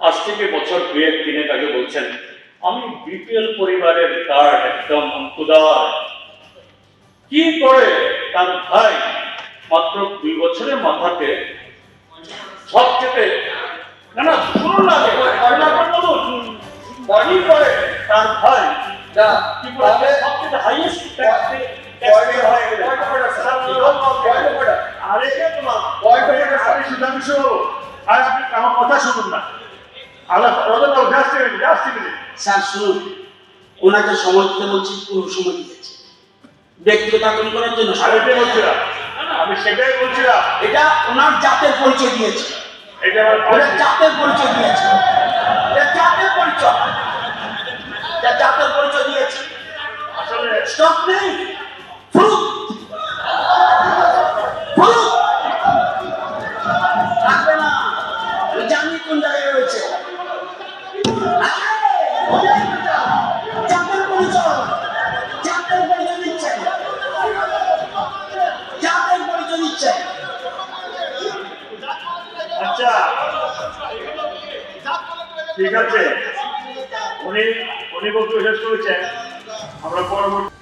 আজ থেকে বছর দুয়েক তিনেক আগে বলছেন, আমি বিপিএল পরিবারের কার্ড একদম অঙ্কুদার কি করে তার ভাই মাত্র দুই বছরের মাথাতে সবচেয়ে না না শুনুন না আপনার বলুন কি করে তার ভাই না, কি করে সবচেয়ে হাইয়েস্ট। আরে আপনি আমার কথা শুনুন না। আলাপ স্যার শুনুন। ওনাকে সময় দিতে বলছি পুরো সময় দিয়েছে ব্যক্তিগত আক্রমণ করার জন্য আমি সেটাই বলছিলাম। এটা ওনার জাতের পরিচয় দিয়েছে। ওটা জাতের পরিচয় দিয়েছে। জাতের পরিচয়। জাতের পরিচয় দিয়েছে। আসলে স্টক নেই ফ্রুট ফ্রুট থাকবে না আমি জানি কোন জায়গায় রয়েছে জাতের পরিচয় জাতের পরিচয় দিচ্ছে জাতের পরিচয় দিচ্ছে আচ্ছা ঠিক আছে। উনি উনি বক্তব্য শেষ করেছেন। আমরা পরবর্তী